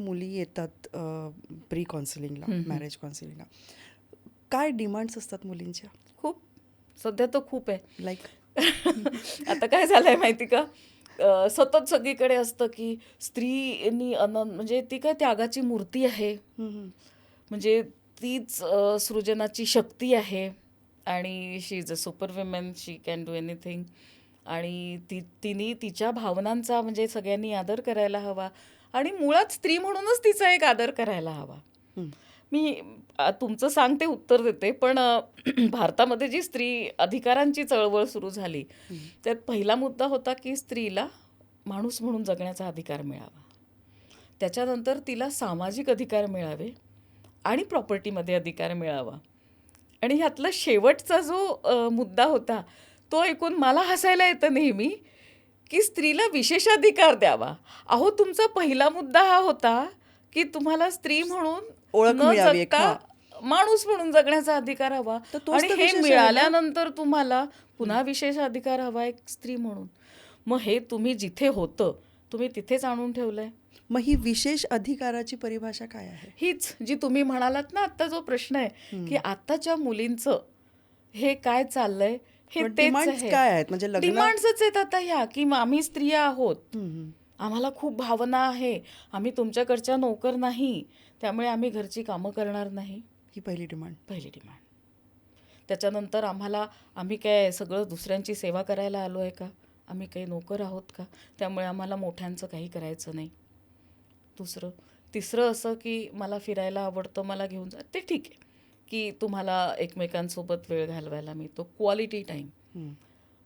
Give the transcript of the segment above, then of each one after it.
मुली येतात pre काउन्सिलिंगला marriage काउन्सिलिंगला काय डिमांड्स असतात मुलींच्या? खूप. सध्या तर खूप आहे. लाईक आता काय झालंय माहिती का? सतत सगळीकडे असतं की स्त्रीनी अन म्हणजे ती काय त्यागाची मूर्ती आहे. म्हणजे तीच सृजनाची शक्ती आहे. आणि she is a super women she can do anything आणि ती तिने तिच्या भावनांचा म्हणजे सगळ्यांनी आदर करायला हवा आणि मुळात स्त्री म्हणूनच तिचा एक आदर करायला हवा. मी तुमचं सांगते उत्तर देते पण भारतामध्ये जी स्त्री अधिकारांची चळवळ सुरू झाली त्यात पहिला मुद्दा होता की स्त्रीला माणूस म्हणून जगण्याचा अधिकार मिळावा. त्याच्यानंतर तिला सामाजिक अधिकार मिळावे आणि प्रॉपर्टीमध्ये अधिकार मिळावा. आणि ह्यातला शेवटचा जो मुद्दा होता तो ऐकून मला हसायला येतं नेहमी की स्त्रीला विशेषाधिकार द्यावा. अहो तुमचा पहिला मुद्दा हा होता की तुम्हाला स्त्री म्हणून ओळख. माणूस म्हणून जगण्याचा अधिकार हवा. आणि हे? मिळाल्यानंतर तुम्हाला पुन्हा विशेष अधिकार हवा एक स्त्री म्हणून. मग हे तुम्ही जिथे होतं तुम्ही तिथेच आणून ठेवलंय. मग ही विशेष अधिकाराची परिभाषा काय आहे? हीच जी तुम्ही म्हणालात ना आता जो प्रश्न आहे की आताच्या मुलींचं हे काय चाललंय हे demands काय आहेत? म्हणजे डिमांड्सच आहेत आता ह्या की आम्ही स्त्रिया आहोत. आम्हाला खूप भावना आहे. आम्ही तुमच्याकडच्या नोकर नाही. त्यामुळे आम्ही घरची कामं करणार नाही. ही पहिली डिमांड पहिली डिमांड त्याच्यानंतर आम्हाला आम्ही काय सगळं दुसऱ्यांची सेवा करायला आलो आहे का? आम्ही काही नोकर आहोत का? त्यामुळे आम्हाला मोठ्यांचं काही करायचं नाही. दुसरं तिसरं असं की मला फिरायला आवडतं मला घेऊन जा ते ठीक आहे. की तुम्हाला एकमेकांसोबत वेळ घालवायला मिळतो. क्वालिटी टाईम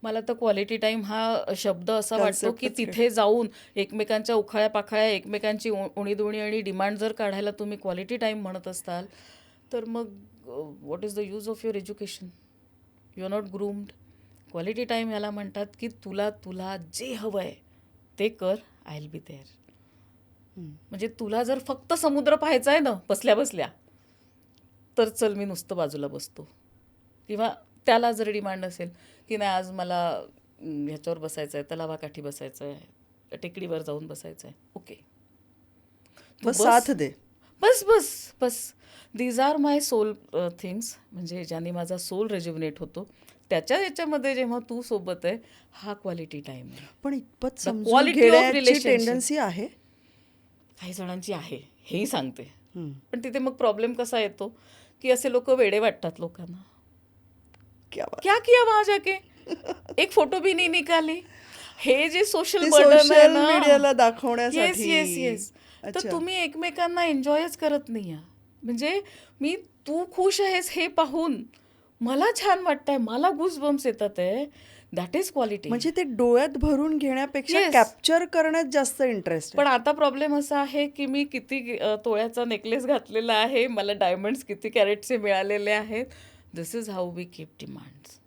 मला तर क्वालिटी टाईम हा शब्द असा वाटतो की तिथे जाऊन एकमेकांच्या उखाळ्या पाखाळ्या एकमेकांची उणीदुणी आणि डिमांड जर काढायला तुम्ही क्वालिटी टाईम म्हणत असाल तर मग what is the use of your education you are not groomed quality time ह्याला म्हणतात की तुला तुला जे हवं आहे ते कर आय विल बी देअर म्हणजे तुला जर फक्त समुद्र पाहायचा आहे ना बसल्या बसल्या तर चल मी नुसतं बाजूला बसतो. किंवा त्याला जर डिमांड असेल की नाही आज मला ह्याच्यावर बसायचं आहे तलावाकाठी बसायचं आहे टेकडीवर जाऊन बसायचं आहे ओके बस साथ दे. बस बस बस. These are my soul things म्हणजे ज्याने माझा सोल रेज्युनेट होतो त्याच्या याच्यामध्ये जेव्हा तू सोबत आहे हा क्वालिटी टाईम पण इतपत relationship. टेंडन्सी आहे? काही जणांची आहे हेही सांगते. पण तिथे मग प्रॉब्लेम कसा येतो? की असे लोक वेडे वाटतात लोकांना क्या बात. क्या किया वहां जाके एक फोटो भी नहीं निकाली हे जे सोशल ते बर्डन आहे social ना मीडियाला येस दाखवण्यासाठी येस येस तर अच्छा. तुम्ही एकमेकांना एन्जॉयच करत नाही. म्हणजे मी तू खुश आहेस हे पाहून मला छान वाटतंय मला गुसबम्स येतात आहे. दॅट इज क्वालिटी म्हणजे ते डोळ्यात भरून घेण्यापेक्षा Yes. कॅप्चर करण्यात जास्त इंटरेस्ट पण आता प्रॉब्लेम असा आहे की मी किती अ, तोळ्याचा नेकलेस घातलेला आहे मला डायमंड्स किती कॅरेटचे मिळालेले आहेत. This is how we keep demands